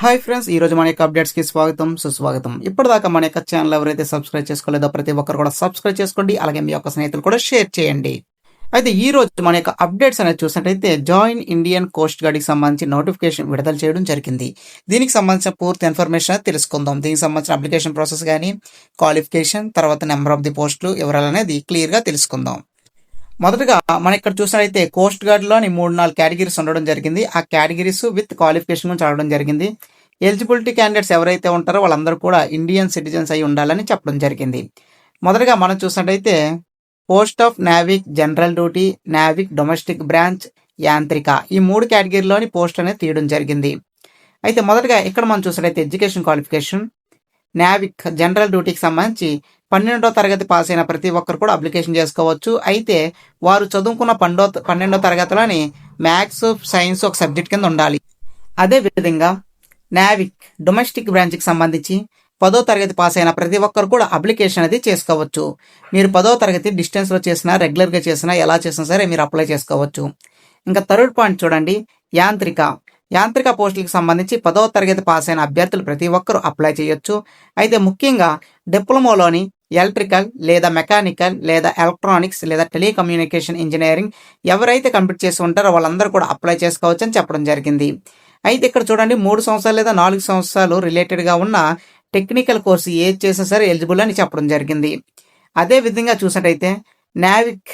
Hi friends ఈ రోజు మన యొక్క అప్డేట్స్కి స్వాగతం సుస్వాగతం. ఇప్పటిదాకా మన యొక్క ఛానల్ ఎవరైతే సబ్స్క్రైబ్ చేసుకోలేదో ప్రతి ఒక్కరు కూడా సబ్స్క్రైబ్ చేసుకోండి అలాగే మీ యొక్క స్నేహితులు కూడా షేర్ చేయండి. అయితే ఈ రోజు మన యొక్క అప్డేట్స్ అనేది చూసినట్టయితే జాయిన్ ఇండియన్ కోస్ట్ గార్డ్కి సంబంధించి నోటిఫికేషన్ విడుదల చేయడం జరిగింది. దీనికి సంబంధించిన పూర్తి ఇన్ఫర్మేషన్ తెలుసుకుందాం. దీనికి సంబంధించిన అప్లికేషన్ ప్రాసెస్ కానీ క్వాలిఫికేషన్ తర్వాత నెంబర్ ఆఫ్ ది పోస్టులు వివరాలు అనేది క్లియర్గా తెలుసుకుందాం. మొదటగా మనం ఇక్కడ చూసినట్లయితే కోస్ట్ గార్డ్లోని మూడు నాలుగు కేటగిరీస్ ఉండడం జరిగింది. ఆ కేటగిరీస్ విత్ క్వాలిఫికేషన్ గురించి అడగడం జరిగింది. ఎలిజిబిలిటీ క్యాండిడేట్స్ ఎవరైతే ఉంటారో వాళ్ళందరూ కూడా ఇండియన్ సిటిజన్స్ అయి ఉండాలని చెప్పడం జరిగింది. మొదటగా మనం చూసినట్టయితే post of Navik general duty Navik domestic branch Yantrik ఈ మూడు కేటగిరీలోని పోస్ట్ అనేది తీయడం జరిగింది. అయితే మొదటగా ఇక్కడ మనం చూసినట్టయితే ఎడ్యుకేషన్ క్వాలిఫికేషన్ నావిక్ జనరల్ డ్యూటీకి సంబంధించి పన్నెండో తరగతి పాస్ అయిన ప్రతి ఒక్కరు కూడా అప్లికేషన్ చేసుకోవచ్చు. అయితే వారు చదువుకున్న పండో పన్నెండో తరగతిలోని మ్యాథ్స్ సైన్స్ ఒక సబ్జెక్ట్ కింద ఉండాలి. అదే విధంగా నావిక్ డొమెస్టిక్ బ్రాంచ్కి సంబంధించి పదో తరగతి పాస్ అయిన ప్రతి ఒక్కరు కూడా అప్లికేషన్ అనేది చేసుకోవచ్చు. మీరు పదో తరగతి డిస్టెన్స్లో చేసినా రెగ్యులర్గా చేసినా ఎలా చేసినా సరే మీరు అప్లై చేసుకోవచ్చు. ఇంకా థర్డ్ పాయింట్ చూడండి. యాంత్రిక. యాంత్రిక పోస్టులకు సంబంధించి పదవ తరగతి పాస్ అయిన అభ్యర్థులు ప్రతి ఒక్కరూ అప్లై చేయొచ్చు. అయితే ముఖ్యంగా డిప్లొమాలోని ఎలక్ట్రికల్ లేదా మెకానికల్ లేదా ఎలక్ట్రానిక్స్ లేదా టెలికమ్యూనికేషన్ ఇంజనీరింగ్ ఎవరైతే కంప్లీట్ చేసి ఉంటారో వాళ్ళందరూ కూడా అప్లై చేసుకోవచ్చు అని చెప్పడం జరిగింది. అయితే ఇక్కడ చూడండి మూడు సంవత్సరాలు లేదా నాలుగు సంవత్సరాలు రిలేటెడ్గా ఉన్న టెక్నికల్ కోర్సు ఏది చేసినా సరే ఎలిజిబుల్ అని చెప్పడం జరిగింది. అదే విధంగా చూసినట్టయితే నావిక్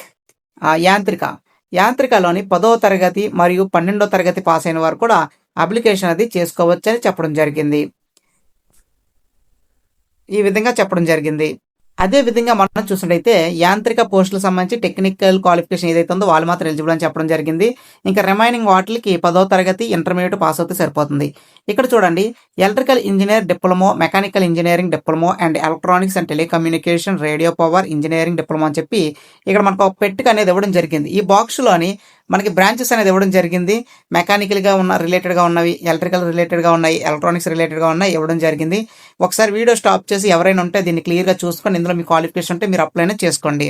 యాంత్రిక. యాంత్రికలోని పదో తరగతి మరియు పన్నెండో తరగతి పాస్ అయిన వారు కూడా అప్లికేషన్ అది చేసుకోవచ్చని చెప్పడం జరిగింది. ఈ విధంగా చెప్పడం జరిగింది. అదే విధంగా మనం చూసినట్టయితే యాంత్రిక పోస్టులకు సంబంధించి టెక్నికల్ క్వాలిఫికేషన్ ఏదైతే ఉందో వాళ్ళు మాత్రం ఎలిజిబుల్ అని చెప్పడం జరిగింది. ఇంకా రిమైనింగ్ వాటికి పదో తరగతి ఇంటర్మీడియట్ పాస్ అవుతే సరిపోతుంది. ఇక్కడ చూడండి electrical engineer diploma mechanical engineering diploma and electronics and telecommunication radio power engineering diploma అని చెప్పి ఇక్కడ మనకు ఒక పెట్టుకు అనేది ఇవ్వడం జరిగింది. ఈ బాక్స్లోని మనకి బ్రాంచెస్ అనేది ఇవ్వడం జరిగింది. మెకానికల్గా ఉన్న రిలేటెడ్గా ఉన్నవి ఎలక్ట్రికల్ రిలేటెడ్గా ఉన్నాయి ఎలక్ట్రానిక్స్ రిలేటెడ్గా ఉన్నాయి ఇవ్వడం జరిగింది. ఒకసారి వీడియో స్టాప్ చేసి ఎవరైనా ఉంటే దీన్ని క్లియర్గా చూసుకొని ఇందులో మీ క్వాలిఫికేషన్ ఉంటే మీరు అప్లై చేసుకోండి.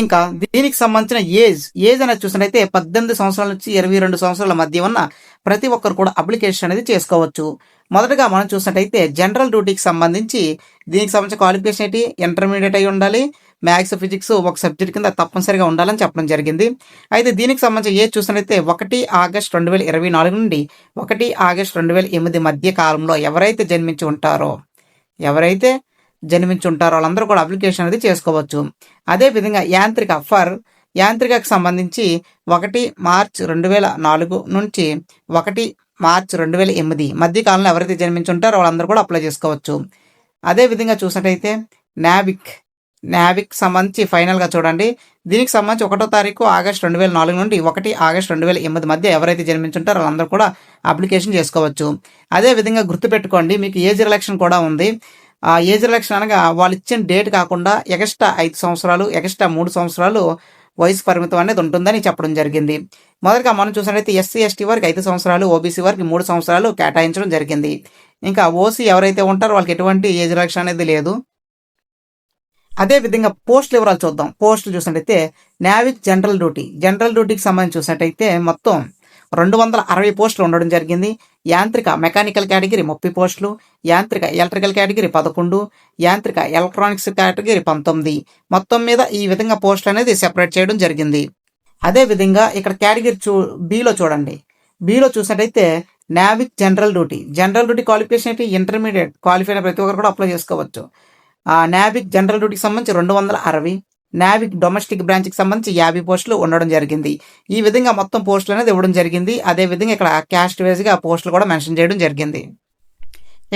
ఇంకా దీనికి సంబంధించిన ఏజ్ ఏజ్ అనేది చూసినట్టయితే పద్దెనిమిది సంవత్సరాల నుంచి ఇరవై రెండు సంవత్సరాల మధ్య ఉన్న ప్రతి ఒక్కరు కూడా అప్లికేషన్ అనేది చేసుకోవచ్చు. మొదటగా మనం చూసినట్టయితే జనరల్ డ్యూటీకి సంబంధించి దీనికి సంబంధించిన క్వాలిఫికేషన్ ఏంటి? ఇంటర్మీడియట్ అయి ఉండాలి మ్యాథ్స్ ఫిజిక్స్ ఒక సబ్జెక్ట్ కింద తప్పనిసరిగా ఉండాలని చెప్పడం జరిగింది. అయితే దీనికి సంబంధించి ఏ చూసినట్లయితే ఒకటి ఆగస్ట్ రెండు వేల ఇరవై నాలుగు నుండి ఒకటి ఆగస్ట్ రెండు వేల ఎనిమిది మధ్య కాలంలో ఎవరైతే జన్మించి ఉంటారో ఎవరైతే జన్మించి ఉంటారో వాళ్ళందరూ కూడా అప్లికేషన్ అనేది చేసుకోవచ్చు. అదే విధంగా యాంత్రిక ఫర్ యాంత్రికకు సంబంధించి ఒకటి మార్చ్ రెండు వేల నాలుగు నుంచి ఒకటి మార్చ్ రెండు వేల ఎనిమిది మధ్య కాలంలో ఎవరైతే జన్మించి ఉంటారో వాళ్ళందరూ కూడా అప్లై చేసుకోవచ్చు. అదే విధంగా చూసినట్టయితే నావిక్ నావిక్ సంబంధించి ఫైనల్గా చూడండి. దీనికి సంబంధించి ఒకటో తారీఖు ఆగస్ట్ రెండు వేల నాలుగు నుండి ఒకటి ఆగస్ట్ రెండు వేల ఎనిమిది మధ్య ఎవరైతే జన్మించుంటారో వాళ్ళందరూ కూడా అప్లికేషన్ చేసుకోవచ్చు. అదే విధంగా గుర్తుపెట్టుకోండి మీకు ఏజ్ రిలక్షన్ కూడా ఉంది. ఆ ఏజ్ రిలక్షన్ అనగా వాళ్ళు ఇచ్చిన డేట్ కాకుండా ఎక్స్ట్రా ఐదు సంవత్సరాలు ఎక్స్ట్రా మూడు సంవత్సరాలు వయసు పరిమితం అనేది ఉంటుందని చెప్పడం జరిగింది. మొదటగా మనం చూసినట్లయితే ఎస్సీ ఎస్టీ వారికి ఐదు సంవత్సరాలు ఓబీసీ వారికి మూడు సంవత్సరాలు కేటాయించడం జరిగింది. ఇంకా ఓసీ ఎవరైతే ఉంటారో వాళ్ళకి ఎటువంటి ఏజ్ రిలక్షన్ అనేది లేదు. అదే విధంగా పోస్టుల వివరాలు చూద్దాం. పోస్టులు చూసినట్టయితే నావిక్ జనరల్ డ్యూటీ. జనరల్ డ్యూటీకి సంబంధించి చూసినట్టయితే మొత్తం రెండు వందల అరవై పోస్టులు ఉండడం జరిగింది. యాంత్రిక మెకానికల్ కేటగిరీ ముప్పై పోస్టులు యాంత్రిక ఎలక్ట్రికల్ కేటగిరీ పదకొండు యాంత్రిక ఎలక్ట్రానిక్స్ కేటగిరీ పంతొమ్మిది. మొత్తం మీద ఈ విధంగా పోస్ట్ అనేది సెపరేట్ చేయడం జరిగింది. అదే విధంగా ఇక్కడ కేటగిరీ చూ బీలో చూడండి. బీలో చూసినట్టయితే Navik general duty. General duty qualification ఏంటి? ఇంటర్మీడియట్ క్వాలిఫై ప్రతి ఒక్కరు కూడా అప్లై చేసుకోవచ్చు. నావిక్ జనరల్ డ్యూటీకి సంబంధించి రెండు వందల అరవై నావిక్ డొమెస్టిక్ బ్రాంచ్కి సంబంధించి యాభై పోస్టులు ఉండడం జరిగింది. ఈ విధంగా మొత్తం పోస్టులు అనేది ఇవ్వడం జరిగింది. అదే విధంగా ఇక్కడ క్యాస్ట్ వేస్గా పోస్టులు కూడా మెన్షన్ చేయడం జరిగింది.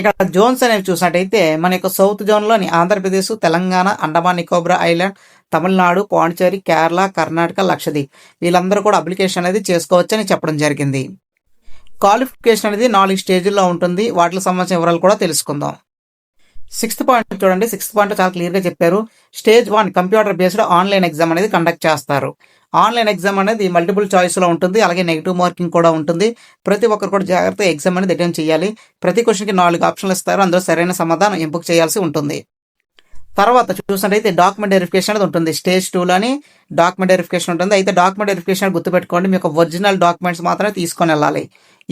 ఇక్కడ జోన్స్ అనేవి చూసినట్టయితే మన యొక్క సౌత్ జోన్లోని ఆంధ్రప్రదేశ్ తెలంగాణ అండమాన్ నికోబ్రా ఐలాండ్ తమిళనాడు పాండిచేరి కేరళ కర్ణాటక లక్షద్వీప్. వీళ్ళందరూ కూడా అప్లికేషన్ అనేది చేసుకోవచ్చని చెప్పడం జరిగింది. క్వాలిఫికేషన్ అనేది నాలుగు స్టేజ్ల్లో ఉంటుంది. వాటికి సంబంధించిన వివరాలు కూడా తెలుసుకుందాం. సిక్స్త్ పాయింట్ చూడండి సిక్స్త్ పాయింట్ చాలా క్లియర్గా చెప్పారు. Stage one computer based online exam అనేది కండక్ట్ చేస్తారు. ఆన్లైన్ ఎగ్జామ్ అనేది మల్టిపుల్ చాయిస్లో ఉంటుంది అలాగే నెగిటివ్ మార్కింగ్ కూడా ఉంటుంది. ప్రతి ఒక్కరు కూడా జాగ్రత్తగా ఎగ్జామ్ అనేది అటెండ్ చేయాలి. ప్రతి క్వశ్చన్కి నాలుగు ఆప్షన్లు ఇస్తారు అందులో సరైన సమాధానం ఎంపిక చేయాల్సి ఉంటుంది. తర్వాత చూసినట్టయితే డాక్యుమెంట్ వెరిఫికేషన్ అనేది ఉంటుంది. స్టేజ్ టూలోని డాక్యుమెంట్ వెరిఫికేషన్ ఉంటుంది. అయితే డాక్యుమెంట్ వెరిఫికేషన్ గుర్తుపెట్టుకోండి మీకు ఒరిజినల్ డాక్యుమెంట్స్ మాత్రమే తీసుకొని వెళ్ళాలి.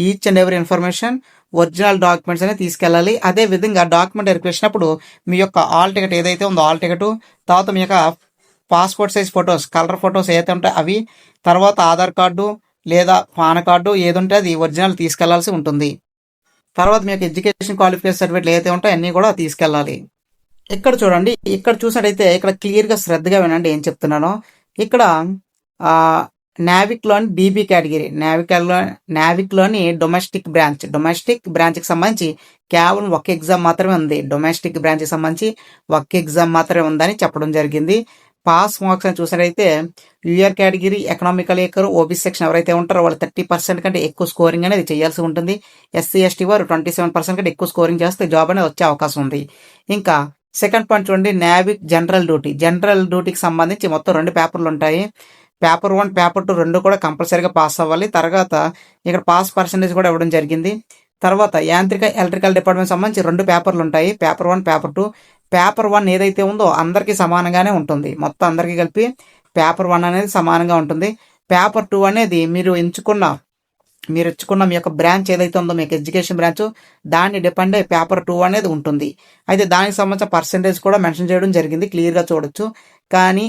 ఈచ్ అండ్ ఎవరి ఇన్ఫర్మేషన్ ఒరిజినల్ డాక్యుమెంట్స్ అనేది తీసుకెళ్ళాలి. అదే విధంగా డాక్యుమెంట్ వెరిఫికేషన్ మీ యొక్క ఆల్ టికెట్ ఏదైతే ఉందో ఆల్ టికెట్ తర్వాత మీ యొక్క passport size photos colour photos ఏదైతే ఉంటాయో అవి తర్వాత ఆధార్ కార్డు లేదా పాన్ కార్డు ఏదుంటే అది ఒరిజినల్ తీసుకెళ్ళాల్సి ఉంటుంది. తర్వాత మీ యొక్క ఎడ్యుకేషన్ క్వాలిఫికేషన్ సర్టిఫికేట్లు ఏదైతే ఉంటాయో అన్నీ కూడా తీసుకెళ్ళాలి. ఇక్కడ చూడండి ఇక్కడ చూసినట్టయితే ఇక్కడ క్లియర్గా శ్రద్ధగా వినండి ఏం చెప్తున్నానో. ఇక్కడ నావిక్లోని బీబీ కేటగిరీ నావికల్లో నావిక్లోని డొమెస్టిక్ బ్రాంచ్ డొమెస్టిక్ బ్రాంచ్కి సంబంధించి కేవలం ఒక ఎగ్జామ్ మాత్రమే ఉంది. డొమెస్టిక్ బ్రాంచ్కి సంబంధించి ఒక ఎగ్జామ్ మాత్రమే ఉందని చెప్పడం జరిగింది. పాస్ మార్క్స్ అని చూసినట్టయితే యూఆర్ కేటగిరీ ఎకనామికల్ ఏకర్ ఓబీసీ సెక్షన్ ఎవరైతే ఉంటారో వాళ్ళు థర్టీ పర్సెంట్ కంటే ఎక్కువ స్కోరింగ్ అనేది చేయాల్సి ఉంటుంది. ఎస్సీ ఎస్టీ వారు ట్వంటీ సెవెన్ పర్సెంట్ కంటే ఎక్కువ స్కోరింగ్ చేస్తే జాబ్ అనేది వచ్చే అవకాశం ఉంది. ఇంకా సెకండ్ పాయింట్ చూడండి నావిక్ జనరల్ డ్యూటీ జనరల్ డ్యూటీకి సంబంధించి మొత్తం రెండు పేపర్లు ఉంటాయి. పేపర్ వన్ పేపర్ టూ రెండు కూడా కంపల్సరీగా పాస్ అవ్వాలి. తర్వాత ఇక్కడ పాస్ పర్సంటేజ్ కూడా ఇవ్వడం జరిగింది. తర్వాత యాంత్రిక ఎలక్ట్రికల్ డిపార్ట్మెంట్ సంబంధించి రెండు పేపర్లు ఉంటాయి. Paper one paper two paper one ఏదైతే ఉందో అందరికీ సమానంగానే ఉంటుంది. మొత్తం అందరికీ కలిపి పేపర్ వన్ అనేది సమానంగా ఉంటుంది. పేపర్ టూ అనేది మీరు ఎంచుకున్న మీరు ఎంచుకున్న మీ యొక్క బ్రాంచ్ ఏదైతే ఉందో మీకు ఎడ్యుకేషన్ బ్రాంచ్ దాన్ని డిపెండ్ అయ్యి పేపర్ టూ అనేది ఉంటుంది. అయితే దానికి సంబంధించిన పర్సంటేజ్ కూడా మెన్షన్ చేయడం జరిగింది. క్లియర్గా చూడొచ్చు. కానీ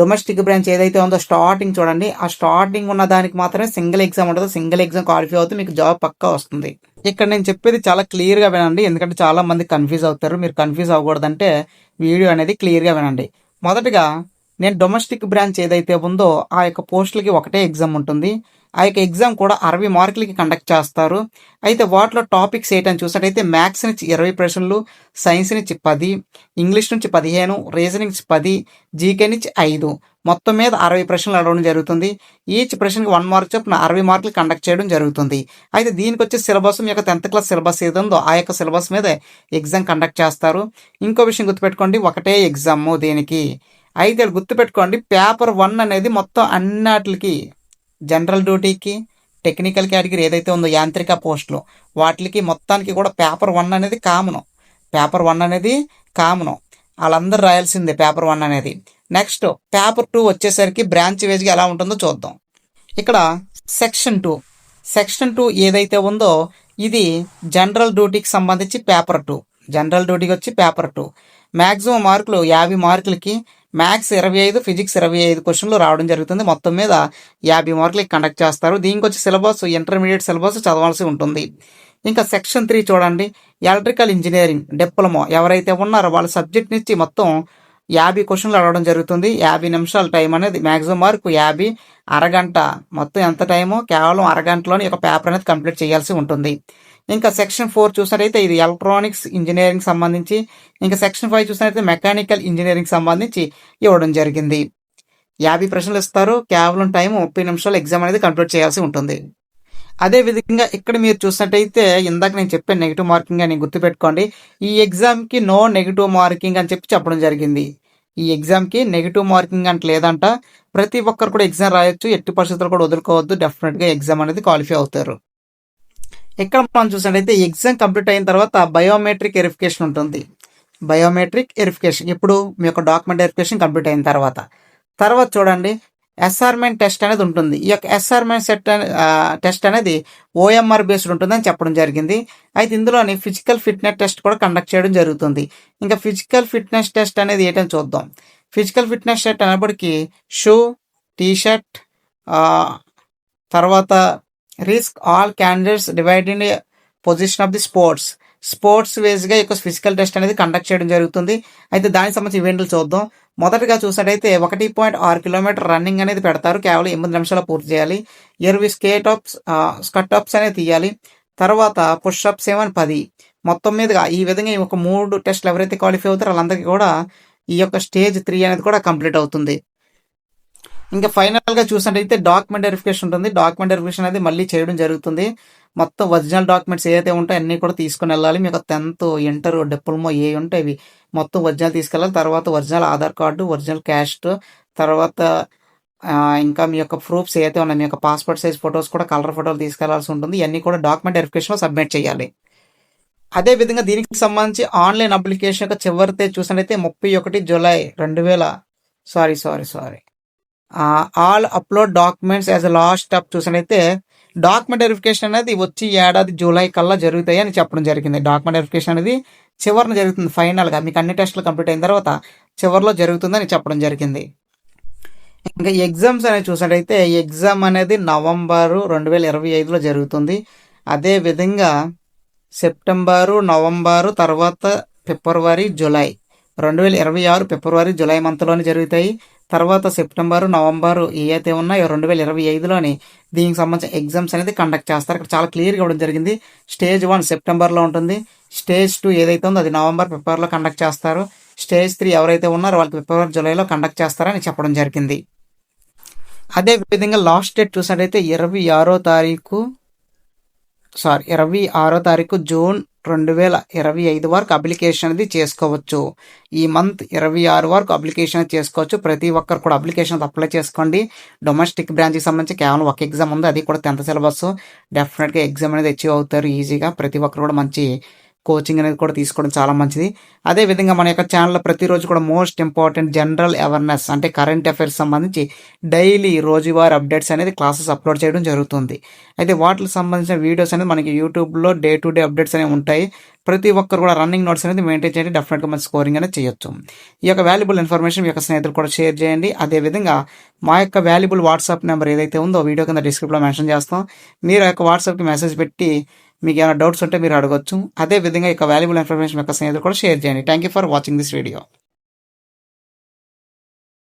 డొమెస్టిక్ బ్రాంచ్ ఏదైతే ఉందో స్టార్టింగ్ చూడండి. ఆ స్టార్టింగ్ ఉన్న దానికి మాత్రమే సింగిల్ ఎగ్జామ్ ఉంటుంది. సింగిల్ ఎగ్జామ్ క్వాలిఫై అవుతుంది మీకు జాబ్ పక్కా వస్తుంది. ఇక్కడ నేను చెప్పేది చాలా క్లియర్గా వినండి. ఎందుకంటే చాలా మంది కన్ఫ్యూజ్ అవుతారు. మీరు కన్ఫ్యూజ్ అవ్వకూడదంటే వీడియో అనేది క్లియర్గా వినండి. మొదటగా నేను డొమెస్టిక్ బ్రాంచ్ ఏదైతే ఉందో ఆ యొక్క పోస్టులకి ఒకటే ఎగ్జామ్ ఉంటుంది. ఆ యొక్క ఎగ్జామ్ కూడా అరవై మార్కులకి కండక్ట్ చేస్తారు. అయితే వాటిలో టాపిక్స్ ఏంటని చూసినట్టయితే మ్యాథ్స్ నుంచి ఇరవై ప్రశ్నలు సైన్స్ నుంచి పది ఇంగ్లీష్ నుంచి పదిహేను రీజనింగ్ నుంచి పది జీకే నుంచి ఐదు. మొత్తం మీద అరవై ప్రశ్నలు అడగడం జరుగుతుంది. ఈచ్ ప్రశ్నకి వన్ మార్క్ చొప్పున అరవై మార్కులు కండక్ట్ చేయడం జరుగుతుంది. అయితే దీనికి వచ్చే సిలబస్ మీ యొక్క టెన్త్ క్లాస్ సిలబస్ ఏదో ఉందో ఆ యొక్క సిలబస్ మీద ఎగ్జామ్ కండక్ట్ చేస్తారు. ఇంకో విషయం గుర్తుపెట్టుకోండి ఒకటే ఎగ్జామ్ దీనికి. అయితే గుర్తుపెట్టుకోండి పేపర్ వన్ అనేది మొత్తం అన్నిటికి జనరల్ డ్యూటీకి టెక్నికల్ కేటగిరీ ఏదైతే ఉందో యాంత్రిక పోస్టులు వాటికి మొత్తానికి కూడా పేపర్ వన్ అనేది కామను. పేపర్ వన్ అనేది కామను. వాళ్ళందరూ రాయాల్సిందే పేపర్ వన్ అనేది. నెక్స్ట్ పేపర్ టూ వచ్చేసరికి బ్రాంచ్ వేజ్గా ఎలా ఉంటుందో చూద్దాం. ఇక్కడ సెక్షన్ టూ. సెక్షన్ టూ ఏదైతే ఉందో ఇది జనరల్ డ్యూటీకి సంబంధించి పేపర్ టూ. జనరల్ డ్యూటీకి వచ్చి పేపర్ టూ. మ్యాక్సిమం మార్కులు యాభై మార్కులకి మ్యాథ్స్ ఇరవై ఐదు ఫిజిక్స్ ఇరవై ఐదు క్వశ్చన్లు రావడం జరుగుతుంది. మొత్తం మీద యాభై మార్కులు కండక్ట్ చేస్తారు. దీనికి వచ్చి సిలబస్ ఇంటర్మీడియట్ సిలబస్ చదవాల్సి ఉంటుంది. ఇంకా సెక్షన్ త్రీ చూడండి. Electrical engineering diploma. ఎవరైతే ఉన్నారో వాళ్ళ సబ్జెక్ట్ నుంచి మొత్తం యాభై క్వశ్చన్లు అడగడం జరుగుతుంది. యాభై నిమిషాల టైం అనేది మ్యాక్సిమం మార్కు యాభై అరగంట. మొత్తం ఎంత టైమో కేవలం అరగంటలోని ఒక పేపర్ అనేది కంప్లీట్ చేయాల్సి ఉంటుంది. ఇంకా సెక్షన్ ఫోర్ చూసినట్టయితే ఇది ఎలక్ట్రానిక్స్ ఇంజనీరింగ్ సంబంధించి ఇంకా సెక్షన్ ఫైవ్ చూసినట్టయితే మెకానికల్ ఇంజనీరింగ్ సంబంధించి ఇవ్వడం జరిగింది. యాభై ప్రశ్నలు ఇస్తారు కేవలం టైం ముప్పై నిమిషాలు ఎగ్జామ్ అనేది కంప్లీట్ చేయాల్సి ఉంటుంది. అదే విధంగా ఇక్కడ మీరు చూసినట్టయితే ఇందాక నేను చెప్పాను నెగిటివ్ మార్కింగ్ అని గుర్తుపెట్టుకోండి. ఈ ఎగ్జామ్కి నో నెగిటివ్ మార్కింగ్ అని చెప్పి చెప్పడం జరిగింది. ఈ ఎగ్జామ్కి నెగిటివ్ మార్కింగ్ అంటే లేదంట. ప్రతి ఒక్కరు కూడా ఎగ్జామ్ రాయొచ్చు ఎట్టి పరిస్థితులు కూడా వదులుకోవద్దు. డెఫినెట్గా ఎగ్జామ్ అనేది క్వాలిఫై అవుతారు. ఇక్కడ మనం చూసినట్టయితే ఎగ్జామ్ కంప్లీట్ అయిన తర్వాత బయోమెట్రిక్ వెరిఫికేషన్ ఉంటుంది. Biometric verification. ఇప్పుడు మీ యొక్క డాక్యుమెంట్ వెరిఫికేషన్ కంప్లీట్ అయిన తర్వాత. తర్వాత చూడండి. ఎస్ఆర్మెంట్ టెస్ట్ అనేది ఉంటుంది. ఈ యొక్క ఎస్ఆర్మెంట్ సెట్ టెస్ట్ అనేది ఓఎంఆర్ బేస్డ్ ఉంటుందని చెప్పడం జరిగింది. అయితే ఇందులోని ఫిజికల్ ఫిట్నెస్ టెస్ట్ కూడా కండక్ట్ చేయడం జరుగుతుంది. ఇంకా ఫిజికల్ ఫిట్నెస్ టెస్ట్ అనేది ఏంటని చూద్దాం. ఫిజికల్ ఫిట్నెస్ టెస్ట్ అనేప్పటికీ షూ టీషర్ట్ తర్వాత risk all candidates divide position of the sports sports వేస్గా యొక్క ఫిజికల్ టెస్ట్ అనేది కండక్ట్ చేయడం జరుగుతుంది. అయితే దానికి సంబంధించి ఈవెంట్లు చూద్దాం. మొదటగా చూసినట్టయితే ఒకటి పాయింట్ ఆరు కిలోమీటర్ రన్నింగ్ అనేది పెడతారు. కేవలం ఎనిమిది నిమిషాలు పూర్తి చేయాలి. ఇరవై స్కేట్ అప్స్ స్కట్ అప్స్ అనేది తీయాలి. తర్వాత పుష్అప్స్ ఏమని పది. మొత్తం మీదుగా ఈ విధంగా ఈ ఒక మూడు టెస్ట్లు ఎవరైతే క్వాలిఫై అవుతారో వాళ్ళందరికీ కూడా ఈ యొక్క స్టేజ్ త్రీ అనేది కూడా కంప్లీట్ అవుతుంది. ఇంకా ఫైనల్గా చూసినట్టయితే డాక్యుమెంట్ వెరిఫికేషన్ ఉంటుంది. డాక్యుమెంట్ వెరిఫికేషన్ అనేది మళ్ళీ చేయడం జరుగుతుంది. మొత్తం ఒరిజినల్ డాక్యుమెంట్స్ ఏదైతే ఉంటాయో అన్నీ కూడా తీసుకుని వెళ్ళాలి. మీకు టెన్త్ ఇంటర్ డిప్లొమా ఏ ఉంటే అవి మొత్తం ఒరిజినల్ తీసుకెళ్ళాలి. తర్వాత original Aadhaar card original caste తర్వాత ఇంకా మీ యొక్క ప్రూఫ్స్ ఏదైతే ఉన్నాయి మీ యొక్క పాస్పోర్ట్ సైజ్ ఫొటోస్ కూడా కలర్ ఫోటోలు తీసుకెళ్ళాల్సి ఉంటుంది. ఇవన్నీ కూడా డాక్యుమెంట్ వెరిఫికేషన్లో సబ్మిట్ చేయాలి. అదే విధంగా దీనికి సంబంధించి ఆన్లైన్ అప్లికేషన్ యొక్క చివరితే చూసినట్టయితే ముప్పై ఒకటి జూలై రెండు వేల sorry sorry sorry all upload documents as a last step చూసినైతే document verification అనేది వచ్చి ఏడాది జూలై కల్లా జరుగుతాయి అని చెప్పడం జరిగింది. డాక్యుమెంట్ వెరిఫికేషన్ అనేది చివరిన జరుగుతుంది ఫైనల్గా. మీకు అన్ని టెస్టులు కంప్లీట్ అయిన తర్వాత చివరిలో జరుగుతుందని చెప్పడం జరిగింది. ఇంకా ఎగ్జామ్స్ అనేది చూసినట్టయితే ఎగ్జామ్ అనేది నవంబరు రెండు వేల ఇరవై ఐదులో జరుగుతుంది. అదే విధంగా సెప్టెంబరు నవంబరు తర్వాత ఫిబ్రవరి జూలై. రెండు వేల ఇరవై ఆరు ఫిబ్రవరి జూలై మంత్లోనే జరుగుతాయి. తర్వాత సెప్టెంబరు నవంబరు ఏ అయితే ఉన్నాయో రెండు వేల ఇరవై ఐదులోని దీనికి సంబంధించిన ఎగ్జామ్స్ అనేది కండక్ట్ చేస్తారు. ఇక్కడ చాలా క్లియర్గా ఇవ్వడం జరిగింది. స్టేజ్ వన్ సెప్టెంబర్లో ఉంటుంది. స్టేజ్ టూ ఏదైతే ఉందో అది నవంబర్ ఫిబ్రవరిలో కండక్ట్ చేస్తారు. స్టేజ్ త్రీ ఎవరైతే ఉన్నారో వాళ్ళకి ఫిబ్రవరి జూలైలో కండక్ట్ చేస్తారని చెప్పడం జరిగింది. అదే విధంగా లాస్ట్ డేట్ చూసినట్టయితే ఇరవై ఆరో తారీఖు సారీ ఇరవై ఆరో తారీఖు జూన్ రెండు వేల ఇరవై ఐదు వరకు అప్లికేషన్ అనేది చేసుకోవచ్చు. ఈ మంత్ ఇరవై ఆరు వరకు అప్లికేషన్ చేసుకోవచ్చు. ప్రతి ఒక్కరు కూడా అప్లికేషన్ అప్లై చేసుకోండి. డొమెస్టిక్ బ్రాంచ్కి సంబంధించి కేవలం ఒక ఎగ్జామ్ ఉంది. అది కూడా టెన్త్ సిలబస్. డెఫినెట్గా ఎగ్జామ్ అనేది అచీవ్ అవుతారు. ఈజీగా ప్రతి ఒక్కరు కూడా మంచి కోచింగ్ అనేది కూడా తీసుకోవడం చాలా మంచిది. అదే విధంగా మన యొక్క ఛానల్లో ప్రతిరోజు కూడా మోస్ట్ ఇంపార్టెంట్ జనరల్ అవేర్నెస్ అంటే కరెంట్ అఫైర్స్ సంబంధించి డైలీ రోజువారీ అప్డేట్స్ అనేది క్లాసెస్ అప్లోడ్ చేయడం జరుగుతుంది. అయితే వాటికి సంబంధించిన వీడియోస్ అనేది మనకి యూట్యూబ్లో డే టు డే అప్డేట్స్ అనేవి ఉంటాయి. ప్రతి ఒక్కరు కూడా రన్నింగ్ నోట్స్ అనేది మెయింటైన్ చేయండి. డెఫినెట్గా మంచి స్కోరింగ్ అనేది చేయొచ్చు. ఈ యొక్క వాల్యుబుల్ ఇన్ఫర్మేషన్ మీ యొక్క స్నేహితులు కూడా షేర్ చేయండి. అదేవిధంగా మా యొక్క వాల్యుబుల్ వాట్సాప్ నెంబర్ ఏదైతే ఉందో వీడియో కింద డిస్క్రిప్ట్లో మెన్షన్ చేస్తాం. మీరు ఆ యొక్క వాట్సాప్కి మెసేజ్ పెట్టి మీకు ఏమైనా డౌట్స్ ఉంటే మీరు అడగొచ్చు. అదే విధంగా ఇక వాల్యుబుల్ ఇన్ఫర్మేషన్ యొక్క స్నేహితులు కూడా షేర్ చేయండి. Thank you for watching this video